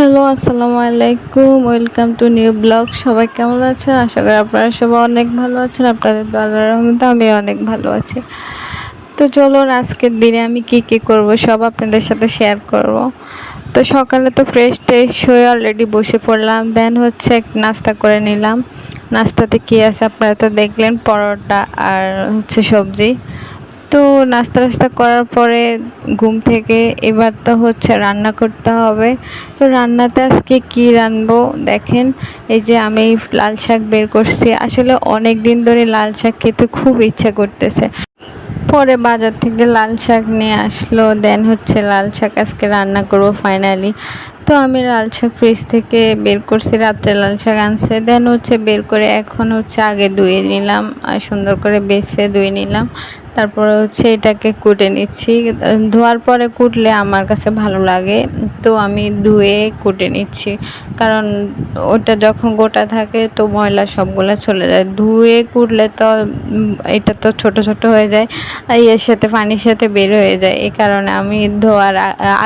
Hello, আসসালামু আলাইকুম, welcome to new blog. সবাই কেমন আছেন? আশা করি আপনারা সবাই অনেক ভালো আছেন, আপনাদের তো আল্লাহর রহমতে আমি অনেক ভালো আছি। তো চলুন, আজকের দিনে আমি কি কি করব সব আপনাদের সাথে শেয়ার করব। তো সকালে তো ফ্রেশ ট্রেশ হয়ে অলরেডি বসে পড়লাম দেন হচ্ছে নাস্তা করে নিলাম। নাস্তাতে কী আছে আপনারা তো দেখলেন, পরোটা আর হচ্ছে সবজি। তো নাস্তা টাস্তা করার পরে ঘুম থেকে এবার তো হচ্ছে রান্না করতে হবে। তো রান্নাতে আজকে কি রানবো দেখেন, এই যে আমি লাল শাক বের করছি। আসলে অনেক দিন ধরে লাল শাক খেতে খুব ইচ্ছা করতেছে। পরে বাজার থেকে লাল শাক নিয়ে আসলো, দেন হচ্ছে লাল শাক আজকে রান্না করব ফাইনালি তো আমি লাল শাক ফ্রিজ থেকে বের করছি, রাত্রে লাল শাক আনছে, দেন হচ্ছে বের করে এখন হচ্ছে আগে ধুয়ে নিলাম, আর সুন্দর করে বেছে ধুয়ে নিলাম। তারপরে হচ্ছে এটাকে কুটে নিচ্ছি। ধোয়ার পরে কুটলে আমার কাছে ভালো লাগে, তো আমি ধুয়ে কুটে নিচ্ছি। কারণ ওটা যখন গোটা থাকে তো ময়লা সবগুলো চলে যায়। ধুয়ে কুটলে তো এটা তো ছোট ছোট হয়ে যায়, আর এর সাথে পানির সাথে বের হয়ে যায়। এই কারণে আমি ধোয়ার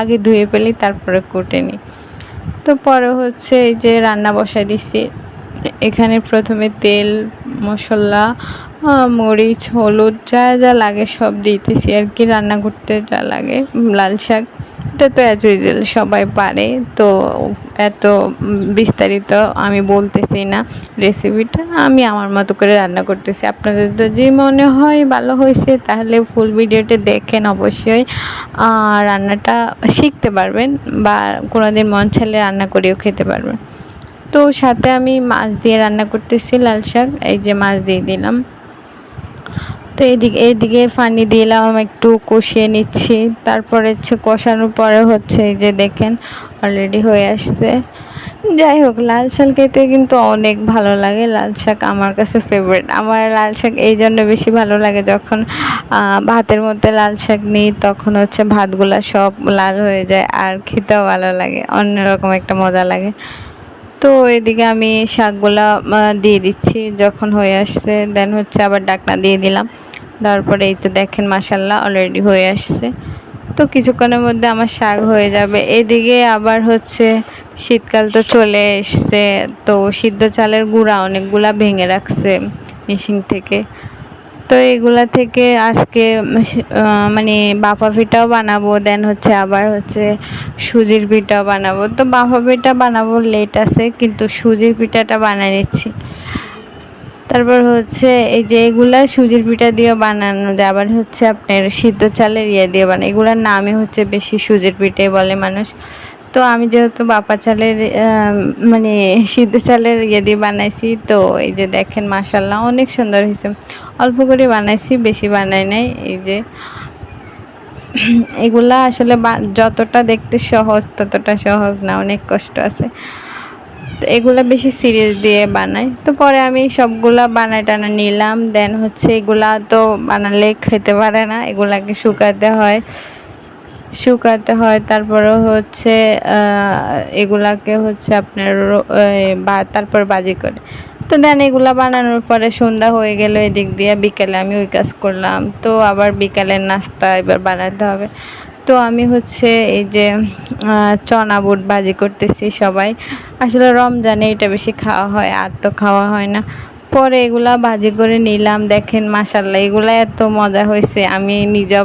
আগে ধুয়ে ফেলি, তারপরে কুটে নিই। তো পরে হচ্ছে এই যে রান্না বসাই দিছি এখানে প্রথমে তেল মশলা মরিচ, হলুদ, যা যা লাগে সব দিতেছি আর কি। রান্না করতে যা লাগে। লাল শাক, এটা তো অ্যাজ ইউজুয়াল সবাই পারে। তো এত বিস্তারিত আমি বলতেছি না রেসিপিটা আমি আমার মতো করে রান্না করতেছি। আপনাদের তো যে মনে হয় ভালো হয়েছে, তাহলে ফুল ভিডিওটা দেখেন অবশ্যই। রান্নাটা শিখতে পারবেন বা কোনো দিন মন চাইলে রান্না করেও খেতে পারবেন। তো সাথে আমি মাছ দিয়ে রান্না করতেছি লাল শাক, এই যে মাছ দিয়ে দিলাম। তো এদিকে এদিকে পানি দিলাম একটু কষিয়ে নিচ্ছি। তারপরে হচ্ছে কষানোর পরে হচ্ছে এই যে দেখেন অলরেডি হয়ে আসছে। যাই হোক, লাল শাক খেতে কিন্তু অনেক ভালো লাগে। লাল শাক আমার কাছে ফেভারিট আমার লাল শাক এই জন্য বেশি ভালো লাগে যখন ভাতের মধ্যে লাল শাক নিই, তখন হচ্ছে ভাতগুলা সব লাল হয়ে যায়, আর খেতেও ভালো লাগে। অন্যরকম একটা মজা লাগে। তো এদিকে আমি শাকগুলা দিয়ে দিচ্ছি। যখন হয়ে আসছে দেন হচ্ছে আবার ডাকনা দিয়ে দিলাম। তারপরে এই তো দেখেন মাসাল্লাহ অলরেডি হয়ে আসছে। তো কিছুক্ষণের মধ্যে আমার শাক হয়ে যাবে। এদিকে আবার হচ্ছে শীতকাল তো চলে এসছে। তো সিদ্ধ চালের গুঁড়া অনেকগুলা ভেঙে রাখছে মেশিন থেকে। তো এগুলা থেকে আজকে মানে বাফা পিঠাও বানাবো দেন হচ্ছে আবার হচ্ছে সুজির পিঠাও বানাবো। তো বাফা পিঠা বানাবো লেট আছে, কিন্তু সুজির পিঠাটা বানিয়ে নিচ্ছি। তারপর হচ্ছে এই যে এগুলা সুজির পিঠা দিয়ে বানানো যায়, আবার হচ্ছে আপনার সিদ্ধ চালের ইয়ে দিয়ে বানায়। এগুলার নামই হচ্ছে বেশি সুজির পিঠে বলে মানুষ। তো আমি যেহেতু বাপা চালের মানে সিদ্ধ চালের ইয়ে দিয়ে বানাইছি, তো এই যে দেখেন মাসাল্লাহ অনেক সুন্দর হয়েছে। অল্প করে বানাইছি, বেশি বানাই নাই, এই যে। এগুলা আসলে যতটা দেখতে সহজ, ততটা সহজ না, অনেক কষ্ট আছে। এগুলো বেশি সিরিয়াস দিয়ে বানাই। তো পরে আমি সবগুলা বানাই টানা নিলাম, দেন হচ্ছে এগুলা তো বানালে খেতে পারে না, এগুলাকে শুকাতে হয়। শুকাতে হয়। তারপরে হচ্ছে এগুলাকে হচ্ছে আপনার বা, তারপর বাজি করে। তো দেন এগুলো বানানোর পরে সন্ধ্যা হয়ে গেল এদিক দিয়ে, বিকেলে আমি ওই কাজ করলাম। তো আবার বিকালের নাস্তা এবার বানাতে হবে। তো আমি হচ্ছে এই যে চনা বুট বাজি করতেছি সবাই। আসলে রমজানে এটা বেশি খাওয়া হয়, আর তো খাওয়া হয় না। পরে এগুলা ভাজি করে নিলাম। দেখেন মাসাল্লাহ এগুলা এত মজা হয়েছে। আমি নিজেও